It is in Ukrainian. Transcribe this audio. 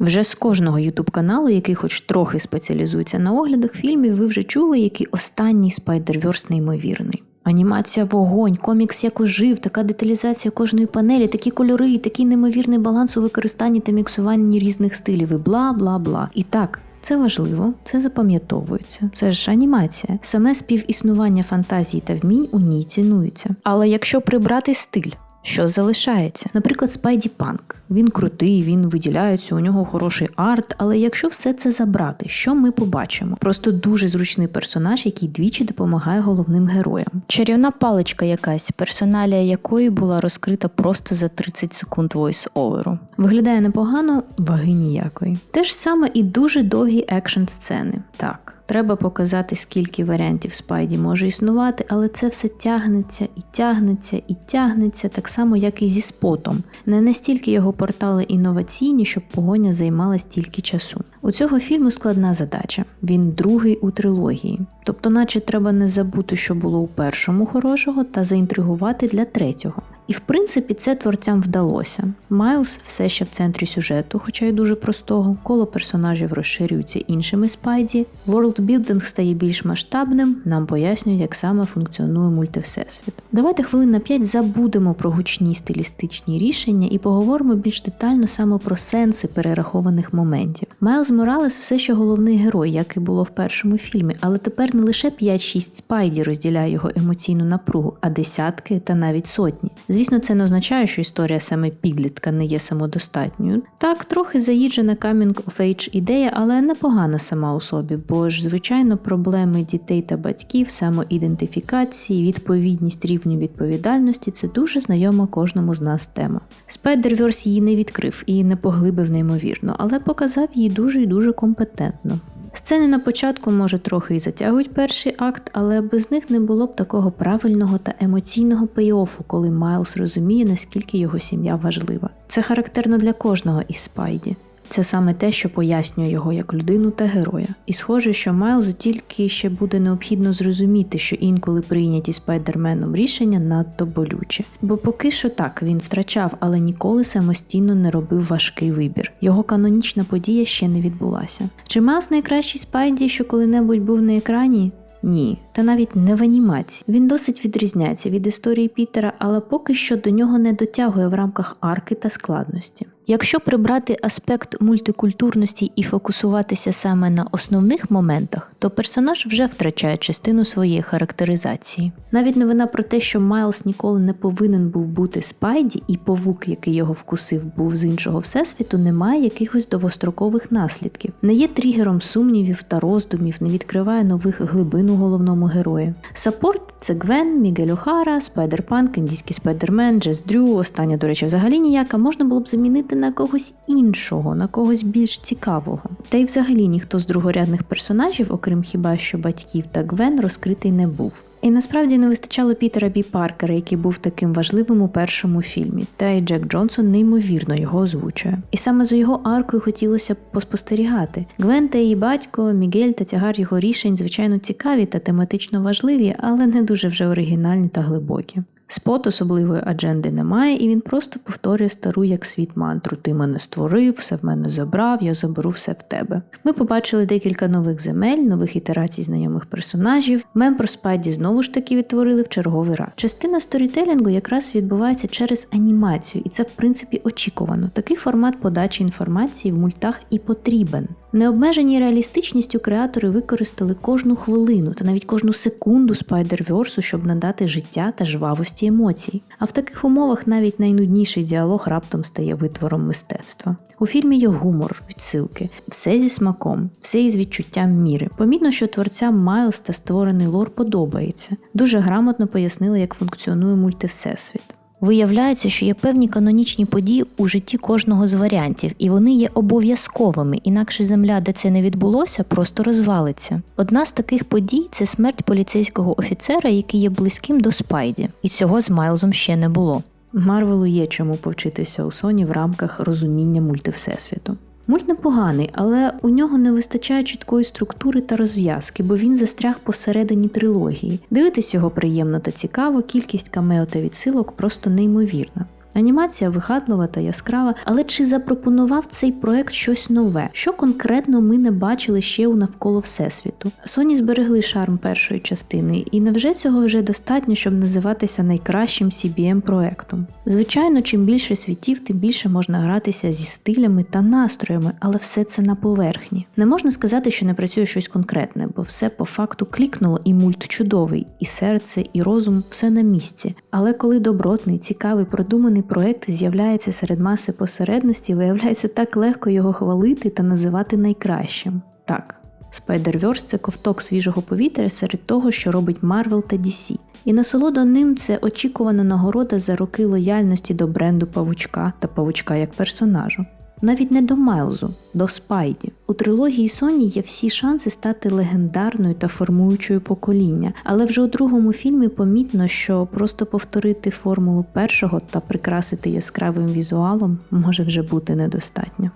Вже з кожного ютуб каналу, який хоч трохи спеціалізується на оглядах фільмів, ви вже чули, який останній Spider-Verse неймовірний. Анімація вогонь, комікс як ожив, така деталізація кожної панелі, такі кольори, і такий неймовірний баланс у використанні та міксуванні різних стилів і бла бла бла. І так. Це важливо, це запам'ятовується. Це ж анімація. Саме співіснування фантазії та вмінь у ній цінуються. Але якщо прибрати стиль, що залишається? Наприклад, Спайді Панк. Він крутий, він виділяється, у нього хороший арт. Але якщо все це забрати, що ми побачимо? Просто дуже зручний персонаж, який двічі допомагає головним героям. Чарівна паличка якась, персоналія якої була розкрита просто за 30 секунд войс-оверу. Виглядає непогано, ваги ніякої. Те ж саме і дуже довгі екшн сцени. Так. Треба показати, скільки варіантів Спайді може існувати, але це все тягнеться і тягнеться і тягнеться, так само, як і зі спотом. Не настільки його портали інноваційні, щоб погоня займала стільки часу. У цього фільму складна задача. Він другий у трилогії. Тобто, наче треба не забути, що було у першому хорошого, та заінтригувати для третього. І в принципі це творцям вдалося. Майлз все ще в центрі сюжету, хоча й дуже простого, коло персонажів розширюються іншими спайді, ворлдбілдинг стає більш масштабним, нам пояснюють, як саме функціонує мультивсесвіт. Давайте хвилин на 5 забудемо про гучні стилістичні рішення і поговоримо більш детально саме про сенси перерахованих моментів. Майлз Моралес все ще головний герой, як і було в першому фільмі, але тепер не лише 5-6 спайді розділяє його емоційну напругу, а десятки та навіть сотні. Звісно, це не означає, що історія саме підлітка не є самодостатньою. Так, трохи заїджена Coming of Age ідея, але непогана сама у собі, бо ж, звичайно, проблеми дітей та батьків, самоідентифікації, відповідність рівню відповідальності це дуже знайома кожному з нас тема. Spider-Verse її не відкрив і не поглибив неймовірно, але показав її дуже і дуже компетентно. Сцени на початку, може, трохи і затягують перший акт, але без них не було б такого правильного та емоційного пейофу, коли Майлз розуміє, наскільки його сім'я важлива. Це характерно для кожного із Спайді. Це саме те, що пояснює його як людину та героя. І схоже, що Майлзу тільки ще буде необхідно зрозуміти, що інколи прийняті спайдерменом рішення надто болючі. Бо поки що так він втрачав, але ніколи самостійно не робив важкий вибір. Його канонічна подія ще не відбулася. Чи Майлз найкращий спайді, що коли-небудь був на екрані? Ні, та навіть не в анімації. Він досить відрізняється від історії Пітера, але поки що до нього не дотягує в рамках арки та складності. Якщо прибрати аспект мультикультурності і фокусуватися саме на основних моментах, то персонаж вже втрачає частину своєї характеризації. Навіть новина про те, що Майлз ніколи не повинен був бути Спайді, і павук, який його вкусив, був з іншого всесвіту, не має якихось довгострокових наслідків, не є тригером сумнівів та роздумів, не відкриває нових глибин у головному герої. Саппорт це Гвен, Мігель Охара, Спайдерпанк, індійський спайдермен, Джес Дрю, остання, до речі, взагалі ніяка можна було б замінити на когось іншого, на когось більш цікавого. Та й взагалі ніхто з другорядних персонажів, окрім хіба що батьків та Гвен, розкритий не був. І насправді не вистачало Пітера Бі Паркера, який був таким важливим у першому фільмі, та й Джек Джонсон неймовірно його озвучує. І саме за його аркою хотілося б поспостерігати. Гвен та її батько, Мігель та тягар його рішень, звичайно, цікаві та тематично важливі, але не дуже вже оригінальні та глибокі. Спот особливої адженди немає, і він просто повторює стару як світ мантру: Ти мене створив, все в мене забрав, я заберу все в тебе. Ми побачили декілька нових земель, нових ітерацій знайомих персонажів. Мем про спайді знову ж таки відтворили в черговий раз. Частина сторітелінгу якраз відбувається через анімацію, і це в принципі очікувано. Такий формат подачі інформації в мультах і потрібен. Необмежені реалістичністю креатори використали кожну хвилину та навіть кожну секунду Spider-Verse, щоб надати життя та жвавості емоцій. А в таких умовах навіть найнудніший діалог раптом стає витвором мистецтва. У фільмі є гумор, відсилки, все зі смаком, все із відчуттям міри. Помітно, що творцям Майлз та створений лор подобається. Дуже грамотно пояснили, як функціонує мультивсесвіт. Виявляється, що є певні канонічні події у житті кожного з варіантів, і вони є обов'язковими, інакше земля, де це не відбулося, просто розвалиться. Одна з таких подій це смерть поліцейського офіцера, який є близьким до Спайді, і цього з Майлзом ще не було. Марвелу є чому повчитися у Соні в рамках розуміння мультивсесвіту. Мульт непоганий, але у нього не вистачає чіткої структури та розв'язки, бо він застряг посередині трилогії. Дивитись його приємно та цікаво, кількість камео та відсилок просто неймовірна. Анімація вигадлива та яскрава, але чи запропонував цей проект щось нове? Що конкретно ми не бачили ще у навколо всесвіту? Sony зберегли шарм першої частини, і невже цього вже достатньо, щоб називатися найкращим cbm проектом? Звичайно, чим більше світів, тим більше можна гратися зі стилями та настроями, але все це на поверхні. Не можна сказати, що не працює щось конкретне, бо все по факту клікнуло, і мульт чудовий, і серце, і розум все на місці. Але коли добротний, цікавий, продуманий проект з'являється серед маси посередності, виявляється так легко його хвалити та називати найкращим. Так, Spider-Verse – це ковток свіжого повітря серед того, що робить Marvel та DC. І насолода ним це очікувана нагорода за роки лояльності до бренду павучка та павучка як персонажу. Навіть не до Майлзу, до Спайді. У трилогії Соні є всі шанси стати легендарною та формуючою покоління, але вже у другому фільмі помітно, що просто повторити формулу першого та прикрасити яскравим візуалом може вже бути недостатньо.